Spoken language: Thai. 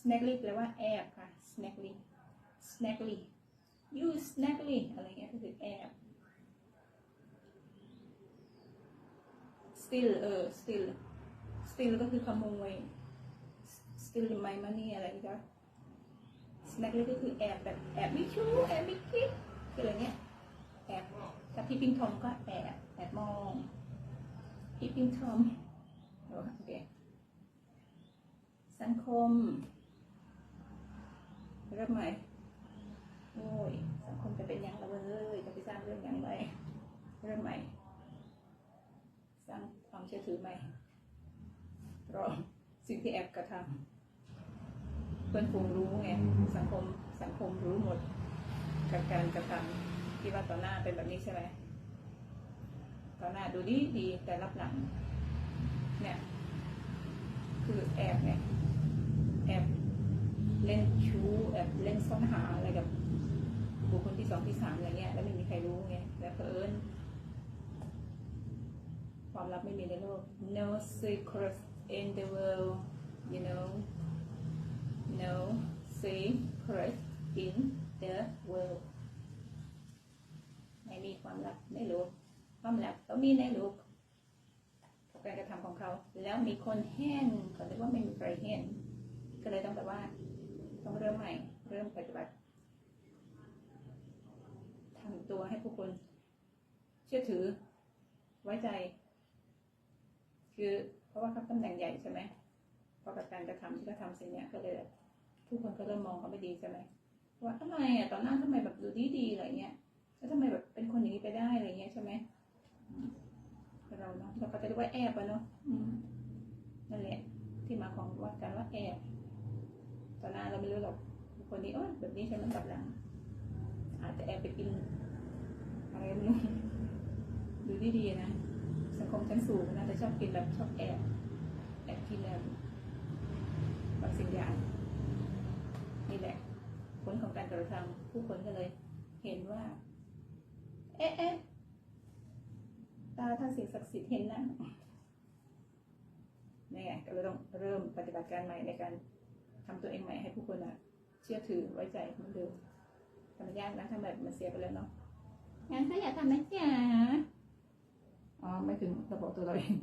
snackly แปลว่าแอบค่ะ snackly snackly you snackly อะไรเงี้ยก็คือแอบ still เออ still still ก็คือขโมย still my money อะไรก็ snackly ก็คือแอบแบบแอบไม่ชู้แอบไม่คิดคืออะไรเงี้ยแอบกับพี่ปิงทอมก็แอบแอบมองพี่ปิงทอมโอเคสังคม เริ่มใหม่โอ้ยสังคมจะเป็นอยังละเว้ยจะไปสร้างเรื่องอย่างไรเริ่มใหม่ สร้างความเชื่อถือใหม่เพราะสิ่งที่แอบกระทำเพื่อนฝูงรู้ไงสังคมสังคมรู้หมดกับการกระทำที่ว่าต่อหน้าเป็นแบบนี้ใช่ไหมต่อหน้าดูดีดีแต่รับหลังเนี่ยคือแอบเนี่ยแอบเล่นชู้แอบ เล่นซ่อนหาอะไรกับบุคคลที่สองที่สามอะไรเงี้ยแล้วไม่มีใครรู้ไงแล้วเผอิญความลับไม่มีในโลก no secrets in the world you know no secrets in the world ไม่มีความลับในโลกความลับต้องมีในโลกกับการกระทำของเขา แล้วมีคนเห็นเขาเรียกว่าไม่มีใครเห็นก็เลยต้องแบบว่าต้องเริ่มใหม่ เริ่มปฏิบัติทำตัวให้ผู้คน เชื่อถือไว้ใจ คือเพราะว่าเขาตำแหน่งใหญ่ใช่ไหมเพราะกับการกระทำที่เขาทำสิ่งเนี้ยก็เลยทุกคนก็เริ่มมองเขาไม่ดีใช่ไหมว่าทำไมอะตอนหน้าทำไมแบบดูดีดีอะไรเงี้ยแล้วทำไมแบบเป็นคนอย่างนี้ไปได้อะไรเงี้ยใช่ไหมเราเนาะเราก็จะเรียกว่าแอบอะเนาะนั่นแหละที่มาของว่าการว่าแอบตอนหน้าเราไม่รู้หรอก คนนี้โอ้ยแบบนี้ใช่ไหมกับหลัง อาจจะแอบไปกินอะไรไม่รู้ดูดีๆนะสังคมชั้นสูงนะแต่ชอบกินแบบชอบแอบแอบกินแบบบางสิ่งอย่างนี่แหละ ผลของการกระทำผู้คนก็เลย เห็นว่า เอ๊ะเอ๊ะตาท่านสิ่งศักดิ์สิทธิ์เห็นนะนี่ไงก็เลยต้องเริ่มปฏิบัติการใหม่ในการทำตัวเองใหม่ให้ผู้คนอะ ชื่อถือไว้ใจเหมือนเดิมแต่มันยากนะถ้าแบบมันเสียไปแล้วเนาะงั้นถ้าอยากทำนะจ๊ะอ๋อไม่ถึงเราบอกตัวเราเอง